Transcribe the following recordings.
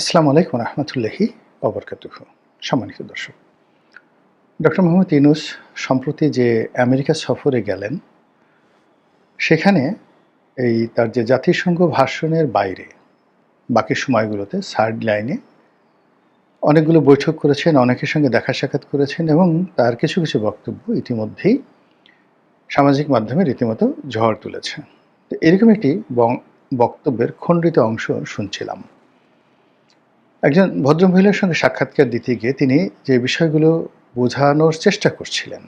আসসালামু আলাইকুম রহমতুল্লাহি অবরকাতুহ সম্মানিত দর্শক, ডক্টর মোহাম্মদ ইউনুস, সম্প্রতি যে আমেরিকা সফরে গেলেন, সেখানে এই তার যে জাতিসংঘ ভাষণের বাইরে বাকি সময়গুলোতে সার্ড লাইনে অনেকগুলো বৈঠক করেছেন, অনেকের সঙ্গে দেখা সাক্ষাৎ করেছেন এবং তার কিছু কিছু বক্তব্য ইতিমধ্যেই সামাজিক মাধ্যমে রীতিমতো ঝড় তুলেছে। তো এরকম একটি বক্তব্যের খণ্ডিত অংশ শুনছিলাম। একজন ভদ্রমহিলার সঙ্গে সাক্ষাৎকার দিতে গিয়ে তিনি যে বিষয়গুলো বোঝানোর চেষ্টা করছিলেন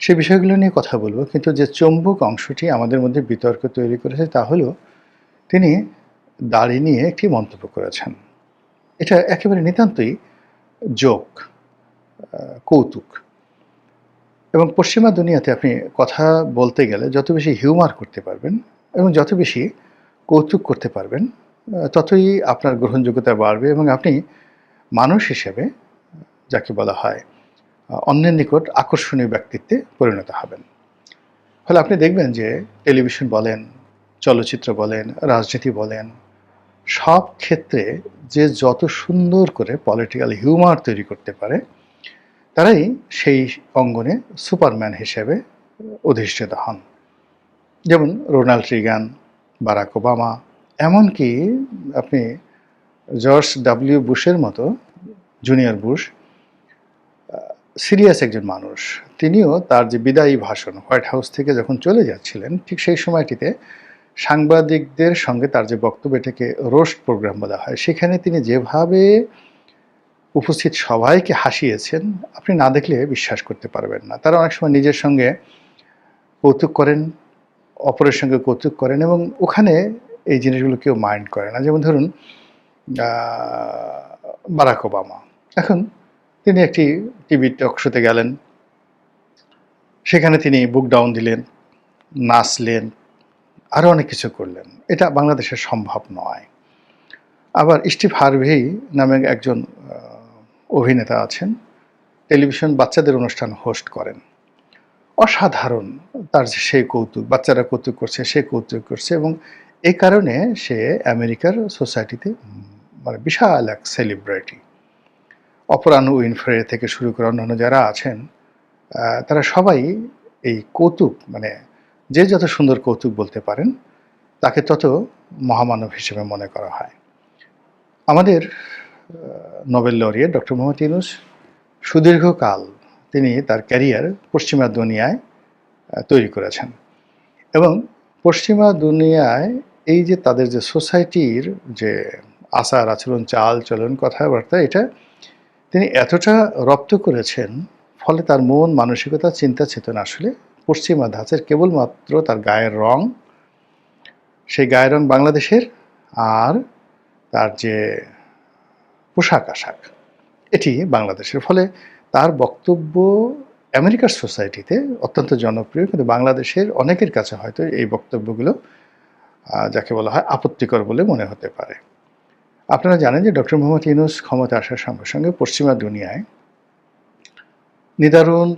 সেই বিষয়গুলো নিয়ে কথা বলব, কিন্তু যে চম্বুক অংশটি আমাদের মধ্যে বিতর্ক তৈরি করেছে তা হলো তিনি দাড়ি নিয়ে একটি মন্তব্য করেছেন। এটা একেবারে নিতান্তই জোক কৌতুক। এবং পশ্চিমা দুনিয়াতে আপনি কথা বলতে গেলে যত বেশি হিউমার করতে পারবেন এবং যত বেশি কৌতুক করতে পারবেন ততই আপনার গ্রহণযোগ্যতা বাড়বে এবং আপনি মানুষ হিসেবে যাকে বলা হয় অন্যের নিকট আকর্ষণীয় ব্যক্তিত্বে পরিণত হবেন। ফলে আপনি দেখবেন যে টেলিভিশন বলেন, চলচ্চিত্র বলেন, রাজনীতি বলেন, সব ক্ষেত্রে যে যত সুন্দর করে পলিটিক্যাল হিউমার তৈরি করতে পারে, তারাই সেই অঙ্গনে সুপারম্যান হিসেবে অধিষ্ঠিত হন। যেমন রোনাল্ড রিগান, বারাক ওবামা এমনকি আপনি জর্জ ডাব্লিউ বুশের মতো জুনিয়র বুশ সিরিয়াস একজন মানুষ, তিনিও তার যে বিদায়ী ভাষণ হোয়াইট হাউস থেকে যখন চলে যাচ্ছিলেন, ঠিক সেই সময়টিতে সাংবাদিকদের সঙ্গে তার যে বক্তব্য, এটাকে রোস্ট প্রোগ্রাম বলা হয়, সেখানে তিনি যেভাবে উপস্থিত সবাইকে হাসিয়েছেন, আপনি না দেখলে বিশ্বাস করতে পারবেন না। তারা অনেক সময় নিজের সঙ্গে কৌতুক করেন, অপরের সঙ্গে কৌতুক করেন এবং ওখানে এই জিনিসগুলো কেউ মাইন্ড করে না। যেমন ধরুন বারাক ওবামা। এখন তিনি একটি টিভি টক শোতে গেলেন। সেখানে তিনি বুক ডাউন দিলেন, নাচলেন আরও অনেক কিছু করলেন। এটা বাংলাদেশে সম্ভব নয়। আবার স্টিভ হারভেই নামে একজন অভিনেতা আছেন। টেলিভিশন বাচ্চাদের অনুষ্ঠান হোস্ট করেন। অসাধারণ তার সেই কৌতুক, বাচ্চারা কৌতুক করছে, সে কৌতুক করছে এবং এই কারণে সে আমেরিকার সোসাইটিতে মানে বিশাল এক সেলিব্রিটি অপরাহ্ন উইনফ্রে থেকে শুরু করে অন্যান্য যারা আছেন তারা সবাই এই কৌতুক মানে যে যত সুন্দর কৌতুক বলতে পারেন, তাকে তত মহামানব হিসেবে মনে করা হয়। আমাদের Nobel laureate doctor Mohammad Yunus সুদীর্ঘকাল তিনি তার ক্যারিয়ার পশ্চিমা দুনিয়ায় তৈরি করেছেন এবং পশ্চিমা দুনিয়ায় এই যে তাদের যে সোসাইটির যে আচার আচরণ, চাল চলন, কথাবার্তা, এটা তিনি এতটা রপ্ত করেছেন, ফলে তার মন, মানসিকতা, চিন্তা, চেতনা আসলে পশ্চিমা ধাঁচের কেবলমাত্র তার গায়ের রং। সেই গায়ের রং বাংলাদেশের আর তার যে পোশাক আশাক, এটি বাংলাদেশের। ফলে তার বক্তব্য আমেরিকার সোসাইটিতে অত্যন্ত জনপ্রিয়, কিন্তু বাংলাদেশের অনেকের কাছে হয়তো এই বক্তব্যগুলো যাকে বলা হয় আপত্তিকর বলে মনে হতে পারে। আপনারা জানেন যে ডক্টর মোহাম্মদ ইউনুস ক্ষমতা আসার সঙ্গে সঙ্গে পশ্চিমা দুনিয়ায় নিদারুণ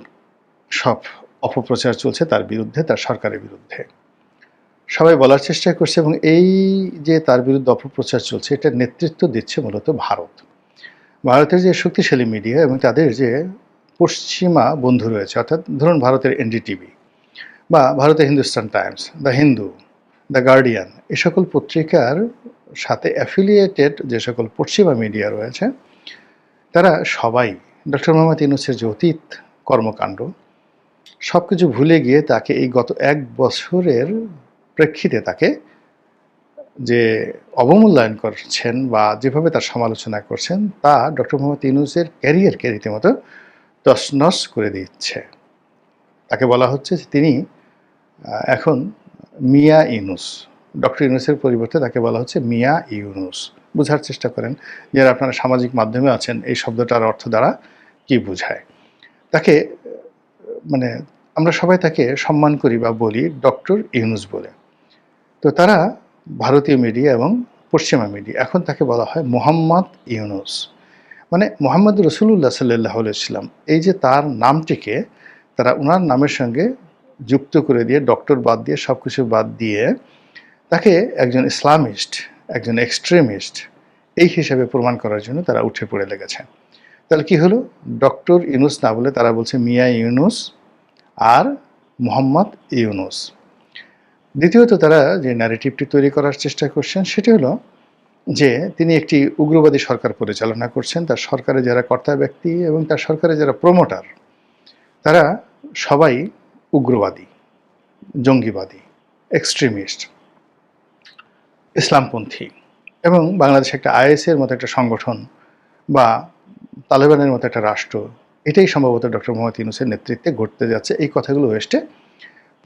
সব অপপ্রচার চলছে তার বিরুদ্ধে, তার সরকারের বিরুদ্ধে। সবাই বলার চেষ্টা করছে এবং এই যে তার বিরুদ্ধে অপপ্রচার চলছে, এটা নেতৃত্ব দিচ্ছে মূলত ভারত। ভারতের যে শক্তিশালী মিডিয়া এবং তাদের যে পশ্চিমা বন্ধু রয়েছে, অর্থাৎ ধরুন ভারতের এনডিটিভি বা ভারতের Hindustan Times, the Hindu the Guardian. এ সকল পত্রিকার সাথে অ্যাফিলিয়েটেড যে সকল পশ্চিমা মিডিয়া রয়েছে, তারা সবাই ডক্টর মোহাম্মদ ইউনুসের যে অতীত কর্মকাণ্ড সব কিছু ভুলে গিয়ে তাকে এই গত এক বছরের প্রেক্ষিতে তাকে যে অবমূল্যায়ন করছেন বা যেভাবে তার সমালোচনা করছেন, তা ডক্টর মোহাম্মদ ইউনুসের ক্যারিয়ারকে রীতিমতো তছনছ করে দিচ্ছে। তাকে বলা হচ্ছে যে তিনি এখন মিয়া ইউনুস, ডক্টর ইউনুসের পরিবর্তে তাকে বলা হচ্ছে মিয়া ইউনুস। বোঝার চেষ্টা করেন যারা আপনারা সামাজিক মাধ্যমে আছেন, এই শব্দটার অর্থ দ্বারা কি বোঝায়? তাকে মানে আমরা সবাই তাকে সম্মান করি বা বলি ডক্টর ইউনুস বলে। তো তারা ভারতীয় মিডিয়া এবং পশ্চিমা মিডিয়া, এখন তাকে বলা হয় মোহাম্মদ ইউনুস। মানে মোহাম্মদ রসুল্লাহ সাল্লাহ ইসলাম এই যে তার নামটিকে, তারা ওনার নামের সঙ্গে যুক্ত করে দিয়ে ডক্টর বাদ দিয়ে সব কিছু বাদ দিয়ে তাকে একজন ইসলামিস্ট একজন এক্সট্রিমিস্ট এই হিসাবে প্রমাণ করার জন্য তারা উঠে পড়ে লেগেছে। তাহলে কি হলো? ডক্টর ইউনুস না বলে তারা বলছে মিয়া ইউনুস আর মোহাম্মদ ইউনুস। দ্বিতীয়ত তারা যে ন্যারেটিভটি তৈরি করার চেষ্টা করছেন সেটি হলো যে তিনি একটি উগ্রবাদী সরকার পরিচালনা করছেন, তার সরকারে যারা কর্তা ব্যক্তি এবং তার সরকারে যারা প্রমোটার তারা সবাই উগ্রবাদী, জঙ্গিবাদী এক্সট্রিমিস্ট ইসলামপন্থী এবং বাংলাদেশে একটা আইএসের মতো একটা সংগঠন বা তালেবানের মতো একটা রাষ্ট্র, এটাই সম্ভবত ডক্টর মোহাম্মদ ইউনুসের নেতৃত্বে ঘটতে যাচ্ছে। এই কথাগুলো ওয়েস্টে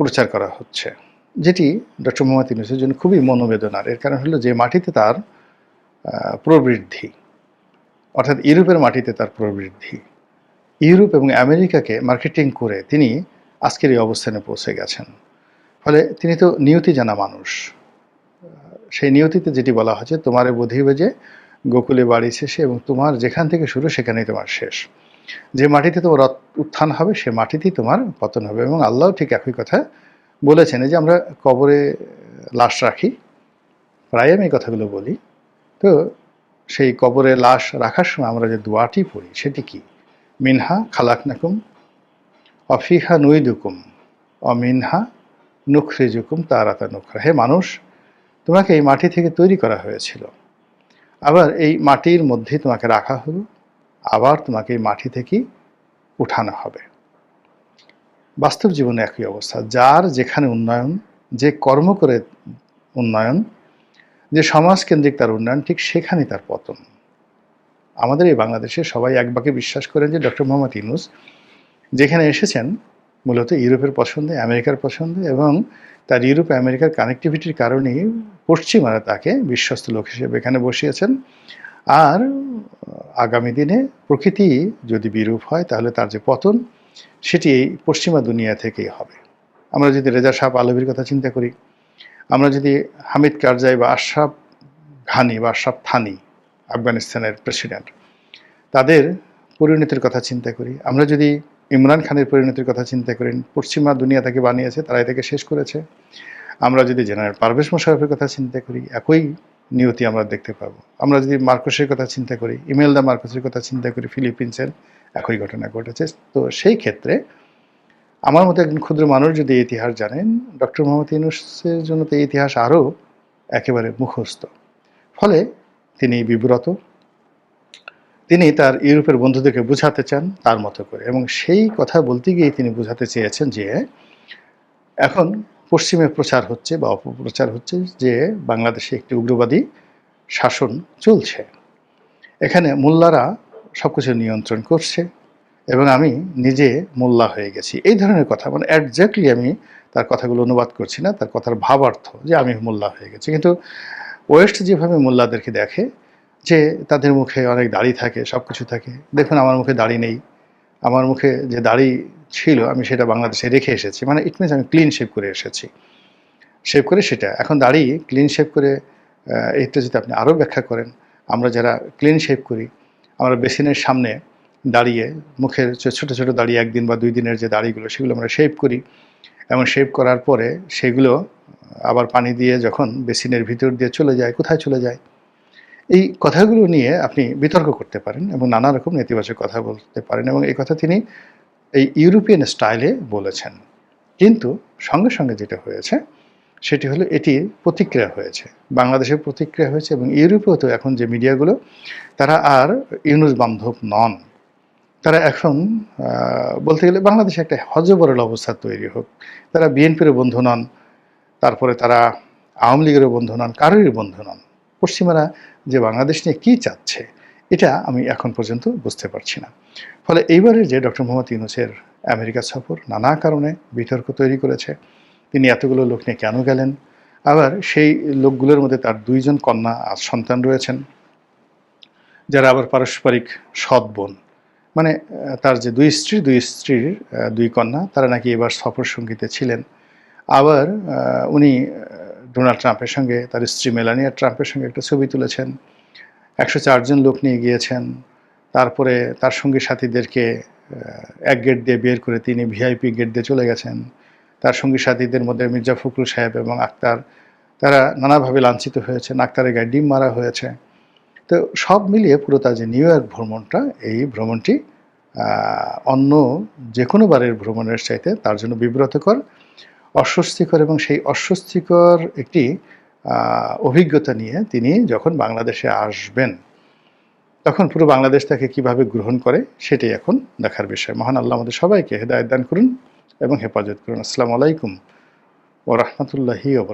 প্রচার করা হচ্ছে, যেটি ডক্টর মোহাম্মদ ইউনুসের জন্য খুবই মনোবেদনার। এর কারণ হলো যে মাটিতে তার প্রবৃদ্ধি, অর্থাৎ ইউরোপের মাটিতে তার প্রবৃদ্ধি, ইউরোপ এবং আমেরিকাকে মার্কেটিং করে তিনি আজকের এই অবস্থানে পৌঁছে গেছেন। ফলে তিনি তো নিয়তি জানা মানুষ। সেই নিয়তিতে যেটি বলা হয়েছে, তোমারে বোধিবে যে গোকুলে বাড়ি শেষে এবং তোমার যেখান থেকে শুরু সেখানেই তোমার শেষ। যে মাটিতে তোমার উত্থান হবে, সে মাটিতেই তোমার পতন হবে এবং আল্লাহ ঠিক একই কথা বলেছেন। যে আমরা কবরে লাশ রাখি, প্রায় আমি এই কথাগুলো বলি, তো সেই কবরে লাশ রাখার সময় আমরা যে দোয়াটি পড়ি, সেটি কি? মিনহা খালাক খালাকনাকুম অফিহা নুইদুকুম, অমিনহা নুখরিজুকুম তারাতা নুখরা। হে মানুষ, তোমাকে এই মাটি থেকে তৈরি করা হয়েছিল। আবার এই মাটির মধ্যে তোমাকে রাখা হলো, আবার তোমাকে এই মাটি থেকেই উঠানো হবে। বাস্তব জীবনে একই অবস্থা। যার যেখানে উন্নয়ন, যে কর্ম করে উন্নয়ন, যে সমাজকেন্দ্রিক তার উন্নয়ন, ঠিক সেখানেই তার পতন। আমাদের এই বাংলাদেশে সবাই এক বাকে বিশ্বাস করেন যে ডক্টর মোহাম্মদ ইউনুস যেখানে এসেছেন মূলত ইউরোপের পছন্দে, আমেরিকার পছন্দে এবং তার ইউরোপ আমেরিকার কানেক্টিভিটির কারণেই পশ্চিমারা তাকে বিশ্বস্ত লোক হিসেবে এখানে বসিয়েছেন। আর আগামী দিনে প্রকৃতি যদি বিরূপ হয় তাহলে তার যে পতন, সেটি এই পশ্চিমা দুনিয়া থেকেই হবে। আমরা যদি রেজা সাহ আলভীর কথা চিন্তা করি, আমরা যদি হামিদ কারজাই বা আশরাফ ঘানি বা আশরাফ থানি, আফগানিস্তানের প্রেসিডেন্ট তাদের পরিণতির কথা চিন্তা করি, আমরা যদি ইমরান খানের পরিণতির কথা চিন্তা করি পশ্চিমা দুনিয়া তাকে বানিয়েছে তারাই তাকে শেষ করেছে। আমরা যদি জেনারেল পারভেজ মোশারফের কথা চিন্তা করি, একই নিয়তি আমরা দেখতে পাবো। আমরা যদি মার্কোসের কথা চিন্তা করি, ইমেলদা মার্কোসের কথা চিন্তা করি, ফিলিপিন্সের, একই ঘটনা ঘটেছে। তো সেই ক্ষেত্রে আমার মতো একজন ক্ষুদ্র মানুষ যদি ইতিহাস জানেন, ডক্টর মোহাম্মদ ইউনুসের জন্য তো ইতিহাস আরও একেবারে মুখস্থ। ফলে তিনি বিব্রত তিনি তার ইউরোপের বন্ধুদেরকে বোঝাতে চান তার মতো করে। এবং সেই কথা বলতে গিয়ে তিনি বোঝাতে চেয়েছেন যে, এখন পশ্চিমে প্রচার হচ্ছে বা অপপ্রচার হচ্ছে যে বাংলাদেশে একটি উগ্রবাদী শাসন চলছে। এখানে মোল্লারা সব কিছু নিয়ন্ত্রণ করছে এবং আমি নিজে মোল্লা হয়ে গেছি। এই ধরনের কথা মানে অ্যাডজাক্টলি আমি তার কথাগুলো অনুবাদ করছি না, তার কথার ভাবার্থ যে আমি মোল্লা হয়ে গেছি। কিন্তু ওয়েস্ট যেভাবে মোল্লাদেরকে দেখে যে তাদের মুখে অনেক দাড়ি থাকে সব কিছু থাকে। দেখুন, আমার মুখে দাড়ি নেই। আমার মুখে যে দাড়ি ছিল, আমি সেটা বাংলাদেশে রেখে এসেছি। মানে ইট মিনস আমি ক্লিন শেভ করে এসেছি। শেভ করে সেটা। এখন দাড়ি ক্লিন শেভ করে এটা যদি আপনি আরও ব্যাখ্যা করেন, আমরা যারা ক্লিন শেভ করি, আমরা বেসিনের সামনে দাঁড়িয়ে, মুখের ছোটো ছোটো দাড়ি একদিন বা দুই দিনের যে দাড়িগুলো, সেগুলো আমরা শেভ করি। এবং শেভ করার পরে সেগুলো আবার পানি দিয়ে যখন বেসিনের ভিতর দিয়ে চলে যায়, কোথায় চলে যায়? এই কথাগুলো নিয়ে আপনি বিতর্ক করতে পারেন এবং নানা রকম নেতিবাচক কথা বলতে পারেন এবং এই কথা তিনি এই ইউরোপিয়ান স্টাইলে বলেছেন। কিন্তু সঙ্গে সঙ্গে যেটা হয়েছে, সেটি হলো এটির প্রতিক্রিয়া হয়েছে। বাংলাদেশের প্রতিক্রিয়া হয়েছে এবং ইউরোপেও তো এখন যে মিডিয়াগুলো, তারা আর ইউনুস বান্ধব নন। তারা এখন বলতে গেলে বাংলাদেশে একটা হজবরল অবস্থা তৈরি হোক। তারা বিএনপিরও বন্ধু নন, তারপরে তারা আওয়ামী লীগেরও বন্ধু নন, কারোরই বন্ধু নন। পশ্চিমারা যে বাংলাদেশ নিয়ে কী চাচ্ছে, এটা আমি এখন পর্যন্ত বুঝতে পারছি না। ফলে এইবারের যে ডক্টর মোহাম্মদ ইউনুসের আমেরিকা সফর নানা কারণে বিতর্ক তৈরি করেছে। তিনি এতগুলো লোক নিয়ে কেন গেলেন? আবার সেই লোকগুলোর মধ্যে তার দুইজন কন্যা আর সন্তান রয়েছেন। যারা আবার পারস্পরিক সৎ বোন। মানে তার যে দুই স্ত্রী, দুই স্ত্রীর দুই কন্যা, তারা নাকি এবার সফর সঙ্গীতে ছিলেন। আবার উনি ডোনাল্ড ট্রাম্পের সঙ্গে, তার স্ত্রী মেলানিয়া ট্রাম্পের সঙ্গে একটা ছবি তুলেছেন। একশো চারজন লোক নিয়ে গিয়েছেন। তারপরে তার সঙ্গী সাথীদেরকে এক গেট দিয়ে বের করে তিনি ভিআইপি গেট দিয়ে চলে গেছেন। তার সঙ্গী সাথীদের মধ্যে মির্জা ফখরুল সাহেব এবং আক্তার, তারা নানাভাবে লাঞ্ছিত হয়েছেন আক্তারের গায়ে ডিম মারা হয়েছে। তো সব মিলিয়ে পুরো তার যে নিউ ইয়র্ক ভ্রমণটা, এই ভ্রমণটি অন্য যে কোনো বারের ভ্রমণের চাইতে তার জন্য বিব্রতকর। অস্বস্তিকর এবং সেই অস্বস্তিকর একটি অভিজ্ঞতা নিয়ে তিনি যখন বাংলাদেশে আসবেন, তখন পুরো বাংলাদেশ তাকে কীভাবে গ্রহণ করে সেটাই এখন দেখার বিষয়। মহান আল্লাহ আমাদের সবাইকে হেদায়ত দান করুন এবং হেফাজত করুন। আসসালামু আলাইকুম ও রহমতুল্লাহি ওবর